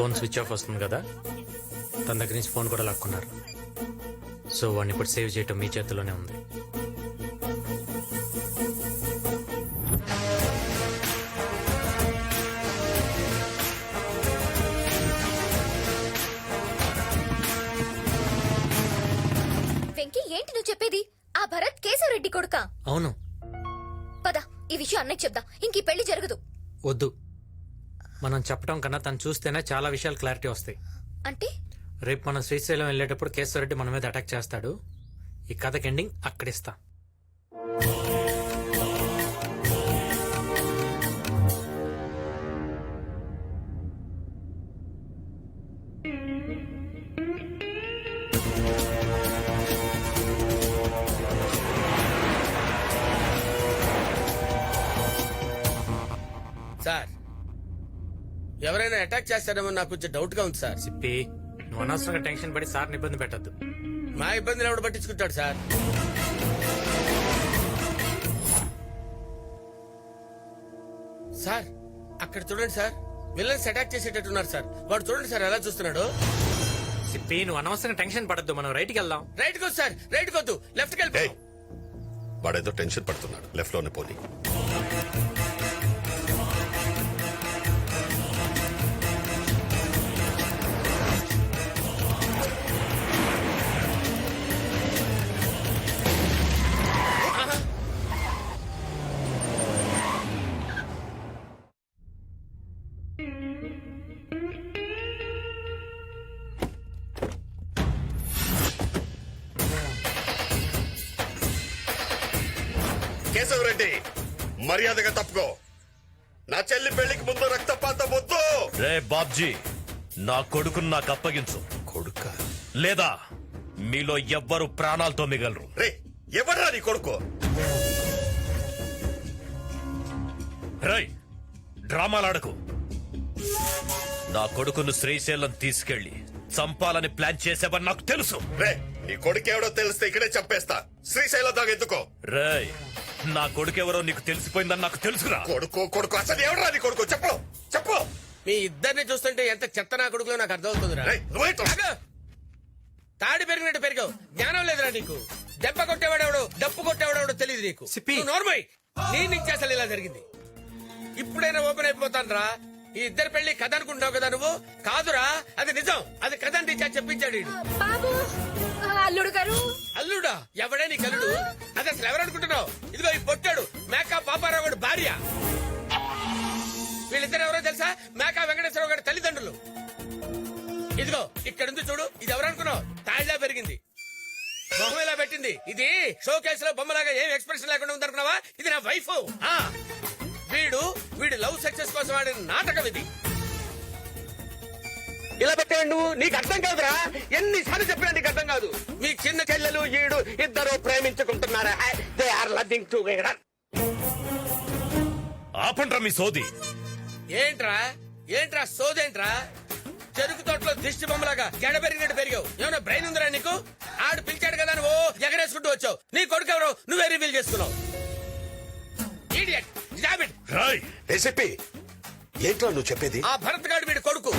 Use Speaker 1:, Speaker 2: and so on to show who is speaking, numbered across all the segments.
Speaker 1: Phone switch off వస్తుంది కదా? తన దగ్గర నుంచి ఫోన్ కూడా లాక్కున్నారు. సో వాడిని ఇప్పుడు సేవ్ చేయటం మీ చేతిలోనే ఉంది.
Speaker 2: వెంకీ ఏంటి నువ్వు చెప్పేది? ఆ భరత్ కేశవరెడ్డి కొడుక?
Speaker 1: అవును.
Speaker 2: పద ఈ విషయం అన్నయ్య చెప్దా ఇంక ఈ పెళ్ళి జరగదు.
Speaker 1: వద్దు. మనం చెప్పడం కన్నా తను చూస్తేనే చాలా విషయాలు క్లారిటీ వస్తాయి.
Speaker 2: అంటే?
Speaker 1: రేపు మనం శ్రీశైలం వెళ్ళేటప్పుడు కేశవరెడ్డి మన మీద అటాక్ చేస్తాడు. ఈ కథకి ఎండింగ్ అక్కడిస్తా.
Speaker 3: ఎవరైనా అటాక్ చేస్తారేమో నాకు కొంచెం డౌట్గా ఉంది సార్.
Speaker 1: సిప్పి నువ్వు అనవసరంగా టెన్షన్ పడి సార్ని ఇబ్బంది పెట్టద్దు.
Speaker 3: మా ఇబ్బందులు ఎవడు పట్టించుకుంటాడు సార్? సార్ అక్కడ చూడండి సార్. విలన్స్ అటాక్ చేసేటట్టున్నారు సార్. వాడు చూడండి సార్ ఎలా చూస్తున్నాడు.
Speaker 1: సిప్పి నువ్వు అనవసరంగా టెన్షన్ పడద్దు. మనం రైట్కి వెళ్దాం.
Speaker 3: రైట్ కొద్దు సార్ రైట్ కొద్దు లెఫ్ట్కి
Speaker 4: ఏయ్
Speaker 3: వెళ్ళిపో
Speaker 4: వాడేదో టెన్షన్ పడుతున్నాడు. లెఫ్ట్లోనే పోనీ. కేశవరెడ్డి మర్యాదగా తప్పుకో. నా చెల్లి పెళ్ళికి ముందు రక్తపాతం వద్దు.
Speaker 5: రే బాబ్జీ నా కొడుకును నాకు అప్పగించు.
Speaker 4: కొడుక?
Speaker 5: లేదా మీలో ఎవ్వరు ప్రాణాలతో మిగలరు.
Speaker 4: రే ఎవడ్రా నీ కొడుకు?
Speaker 5: రై డ్రామాలాడకు నా కొడుకును శ్రీశైలం తీసుకెళ్ళి చంపాలని ప్లాన్ చేసావని నాకు తెలుసు.
Speaker 4: రే నీ కొడుకేవడో తెలిస్తే ఇక్కడే చంపేస్తా. శ్రీశైలం దాకా ఎందుకో?
Speaker 5: రేయ్ నా కొడుకెవరో నీకు తెలిసిపోయిందని నాకు తెలుసురా.
Speaker 4: కొడుకు కొడుకు అసలు ఎవడ్రా నీ కొడుకు? చెప్పు చెప్పు.
Speaker 3: మీ ఇద్దరిని చూస్తుంటే ఎంత చెత్త నా కొడుకులో నాకు అర్థమవుతుందిరా.
Speaker 4: రేయ్?
Speaker 3: ఆగు. తాడి పెరిగినట్టు పెరిగావు. జ్ఞానం లేదురా నీకు. దెబ్బ కొట్టేవాడెవడు డప్పు కొట్టేవాడెవడో తెలియదు నీకు.
Speaker 1: సిప్పి.
Speaker 3: నువ్వు నోర్మై నీ నుంచి అసలు ఇలా జరిగింది. ఇప్పుడైనా ఓపెన్ అయిపోతాను రా ఈ ఇద్దరు పెళ్ళి కథ అనుకుంటావు కదా నువ్వు? కాదురా. అది నిజం. అది కథ అని టీచర్ చెప్పించాడు.
Speaker 2: బాబు. అల్లుడు గారు.
Speaker 3: అల్లుడా? ఎవడే నీ కల్లుడు అది అసలు ఎవరనుకుంటున్నావు ఇదిగో ఈ పొట్టాడు మేకా పాపారావు గారి భార్య. వీళ్ళిద్దరు ఎవరో తెలుసా? మేకా వెంకటేశ్వరరావు గారి తల్లిదండ్రులు. ఇదిగో ఇక్కడ ఉంది చూడు ఇది ఎవరనుకున్నావు తాయిలా పెరిగింది. బొమ్మలా పెట్టింది. ఇది షో కేసులో బొమ్మలాగా ఏం ఎక్స్ప్రెషన్ లేకుండా ఉందనుకున్నావా? ఇది నా వైఫ్ ఆ వీడు వీడు లవ్ సక్సెస్ కోసం ఆడిన నాటకం ఇది. ఇలా పెట్టాడు నువ్వు? నీకు అర్థం కాదురా? ఎన్నిసార్లు చెప్పినా నీకు అర్థం కాదు. మీ చిన్న చెల్లెలు ఈడు ఇద్దరు ప్రేమించుకుంటున్నారా? దే ఆర్ లవింగ్ టుగెదర్
Speaker 5: ఆపండ్రా మీ సోది.
Speaker 3: ఏంట్రా? ఏంట్రా సోదేంట్రా చెరుకు తోటలో దిష్టి బొమ్మలాగా గడ పెరిగినట్టు పెరిగావు. ఏమైనా బ్రెయిన్ ఉందిరా నీకు? ఆడు పిలిచాడు కదా నువ్వు ఎగరేసుకుంటూ వచ్చావు. నీ కొడుకు ఎవరో? నువ్వే రివీల్ చేసుకున్నావు.
Speaker 5: రాయ్.
Speaker 4: ఏసీపీ ఏంట్రా నువ్వు చెప్పేది?
Speaker 3: ఆ భరత్ గాడు వీడి కొడుకు.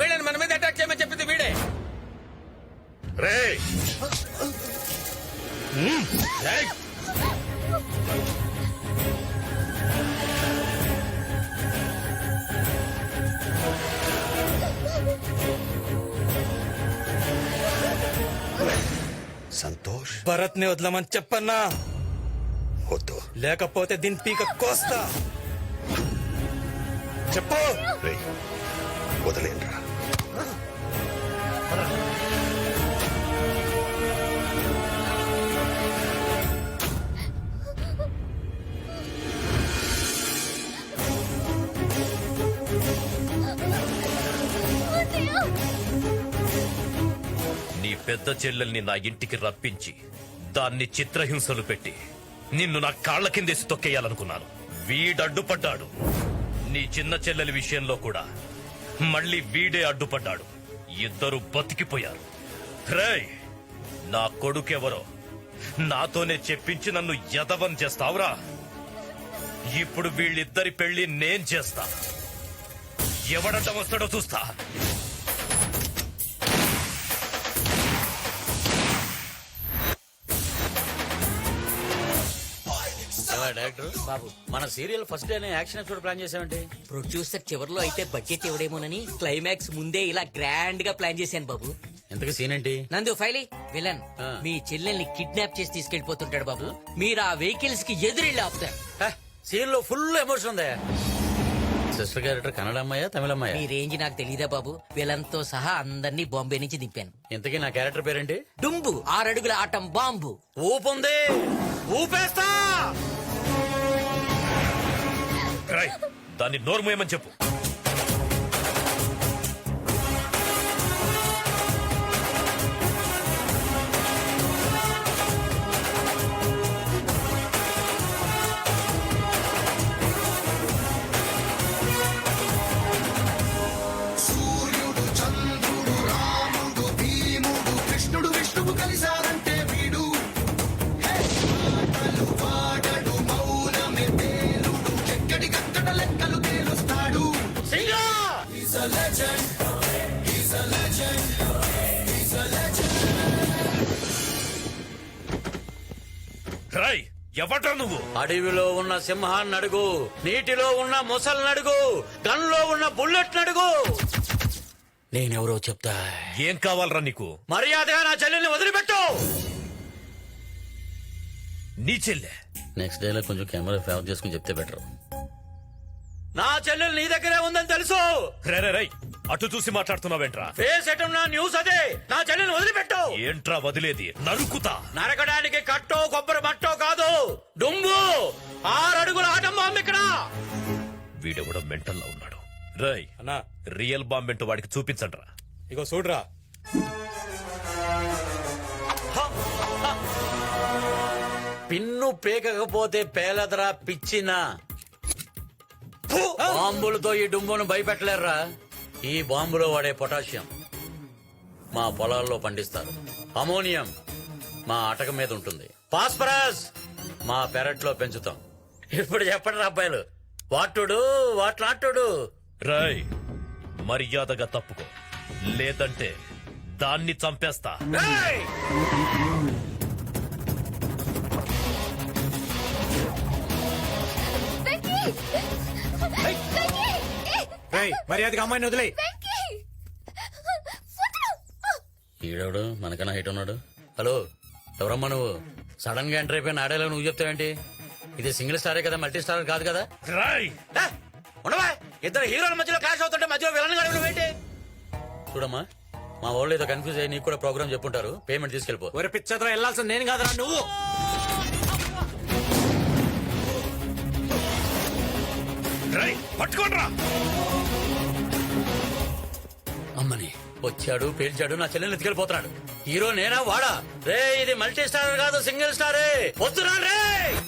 Speaker 3: వీళ్ళని మన మీద అటాక్ చేయమని చెప్పింది వీడే.
Speaker 4: రే. సంతోష్.
Speaker 6: భరత్ని వదలమని చెప్పన్నా.
Speaker 4: వద్దు.
Speaker 6: లేకపోతే దీని పీక కోస్తా. చెప్పు.
Speaker 4: రే. వదిలేండ్రా
Speaker 5: నీ పెద్ద చెల్లెల్ని నా ఇంటికి రప్పించి దాన్ని చిత్రహింసలు పెట్టి నిన్ను నా కాళ్ళ కిందేసి తొక్కేయాలనుకున్నాను. వీడడ్డుపడ్డాడు. నీ చిన్న చెల్లెలి విషయంలో కూడా మళ్ళీ వీడే అడ్డుపడ్డాడు. ఇద్దరు బతికిపోయారు. రేయ్ నా కొడుకెవరో? నాతోనే చెప్పించి నన్ను యదవం చేస్తావురా? ఇప్పుడు వీళ్ళిద్దరి పెళ్ళి నేను చేస్తా. ఎవడంట వస్తాడో చూస్తా.
Speaker 7: డైరెక్టర్? బాబు మన serial first day action episode plan చేసామంటే
Speaker 8: ప్రొడ్యూసర్ చివరిలో అయితే బడ్జెట్ ఇవ్వడేమోనని క్లైమాక్స్ ముందే ఇలా గ్రాండ్గా ప్లాన్ చేశాను బాబు.
Speaker 7: ఎంతకు సీన్ ఏంటి?
Speaker 8: నందు ఫైలీ విలన్. మీ చెల్లెల్ని కిడ్నాప్ చేసి తీసుకెళ్ళిపోతుంటాడు బాబు. మీరు ఆ వెహికల్స్కి ఎదురెళ్ళి ఆపుతారు.
Speaker 7: సీన్లో ఫుల్ ఎమోషన్ ఉందా. సిస్టర్ క్యారెక్టర్ కన్నడ అమ్మాయా తమిళ అమ్మాయా
Speaker 8: మీ రేంజ్ నాకు తెలీదా బాబు. విలన్తో సహా అందరినీ బాంబే నుంచి దింపాను.
Speaker 7: ఇంతకీ నా క్యారెక్టర్ పేరేంటి?
Speaker 8: డుంబు ఆరడుగుల ఆటం బాంబు.
Speaker 7: ఊపుంది. ఊపేస్తా!
Speaker 5: రాయ్ దాన్ని నోర్మేయమని చెప్పు. రాయ్ ఎవట్రా నువ్వు?
Speaker 7: అడవిలో ఉన్న సింహాన్ని అడుగు నీటిలో ఉన్న మొసల్ని అడుగు గన్లో ఉన్న బుల్లెట్ అడుగు. నేనెవరో చెప్తా.
Speaker 5: ఏం కావాలరా నీకు?
Speaker 7: మర్యాదగా నా చెల్లెల్ని వదిలిపెట్టు!
Speaker 5: నీ చెల్లె?
Speaker 7: నెక్స్ట్ డే లో కొంచెం కెమెరా ఫేవర్ చేసుకుని చెప్తే బెటర్ నా చెల్లెలు నీ దగ్గరే ఉందని తెలుసు.
Speaker 5: రే రే అటు చూసి మాట్లాడుతున్నావేంట్రా?
Speaker 7: ఫేస్ ఎటం నా న్యూస్ అదే. నా చెల్లెల్ని వదిలిపెట్టు.
Speaker 5: ఏంట్రా వదిలేది? నరుకుతా.
Speaker 7: నరకడానికి కట్టో కొబ్బరి మట్టో కాదు. డుంబు. ఆరడుగుల ఆటం బాంబు ఇక్కడ.
Speaker 5: వీడెవడో మెంటల్లో ఉన్నాడు. రై
Speaker 6: అన్నా.
Speaker 5: రియల్ బాంబ్ ఏంటో వాడికి చూపించండ్రా.
Speaker 6: ఇగో చూడరా.
Speaker 7: పిన్ను పేకకపోతే పేలదరా పిచ్చిన. బాంబులతో ఈ డుంబును భయపెట్టలేరురా. ఈ బాంబులో వాడే పొటాషియం మా పొలాల్లో పండిస్తారు. అమోనియం మా అటక మీద ఉంటుంది. ఫాస్ఫరస్ మా పెరట్లో పెంచుతాం. ఇప్పుడు చెప్పండి అబ్బాయిలు. వాటుడు వాట్లాటుడు
Speaker 5: రై మర్యాదగా తప్పుకో. లేదంటే దాన్ని చంపేస్తా.
Speaker 6: మర్యాదగా అమ్మాయిని వదిలే!
Speaker 7: ఈడెవడు? మనకన్నా హైట్ ఉన్నాడు. హలో ఎవరమ్మా నువ్వు? సడన్గా ఎంటర్ అయిపోయిన ఆడేలా నువ్వు చెప్తావేంటి? ఇది సింగిల్ స్టారే కదా మల్టీ స్టార్ కాదు కదా? ఉండవా? ఇద్దరు హీరోల మధ్యలో క్లాష్ అవుతుంటే మధ్యలో విలన్ గడువు నువ్వేంటి చూడమ్మా మా వాళ్ళు ఏదో కన్ఫ్యూజ్ అయ్యి నీకు కూడా ప్రోగ్రామ్ చెప్పుంటారు. పేమెంట్ తీసుకెళ్ళిపో.
Speaker 6: ఒరే పిచ్చద్రా వెళ్ళాల్సింది నేను కాదురా నువ్వు.
Speaker 5: రై పట్టుకోండ్రా!
Speaker 7: అమ్మని. వచ్చాడు పేల్చాడు నా చెల్లెల్ని ఎత్తుకెళ్ళిపోతున్నాడు. హీరో నేనా? వాడా? రే ఇది మల్టీ స్టార్ కాదు సింగిల్ స్టారే. వద్దురా రే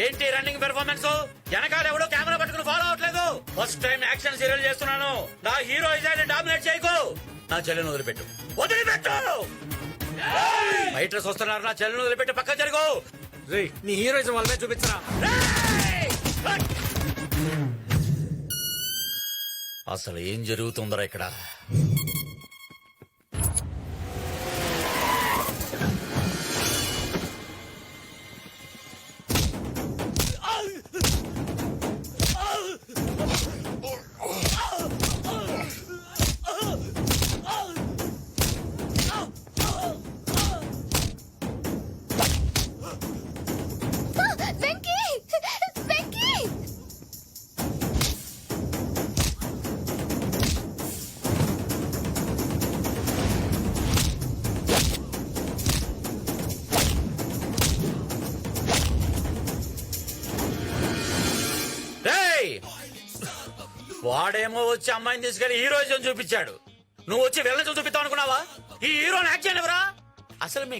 Speaker 7: ఏంటి రన్నింగ్ పెర్ఫార్మెన్స్ వెనకాల ఎవడో కెమెరా పట్టుకుని ఫాలో అవట్లేదు ఫస్ట్ టైం యాక్షన్ సీరియల్ చేస్తున్నాను. నా హీరో ఇజాన్ని డామినేట్ చేయకు. నా చెల్లెని వదిలిపెట్టు. వదిలిపెట్టు! ఫైటర్స్ వస్తున్నారు నా చెల్లెని వదిలిపెట్టి పక్క జరుగు.
Speaker 6: రే నీ హీరోయిజం మీద చూపించరా!
Speaker 7: అసలు ఏం జరుగుతుందరా ఇక్కడ? వాడేమో వచ్చి అమ్మాయిని తీసుకెళ్ళి హీరోయిజం చూపించాడు. నువ్వు వచ్చి వెళ్ళని చూపిస్తావు అనుకున్నావా ఈ హీరోని యాక్ట్ చేయనివరా అసలు మీ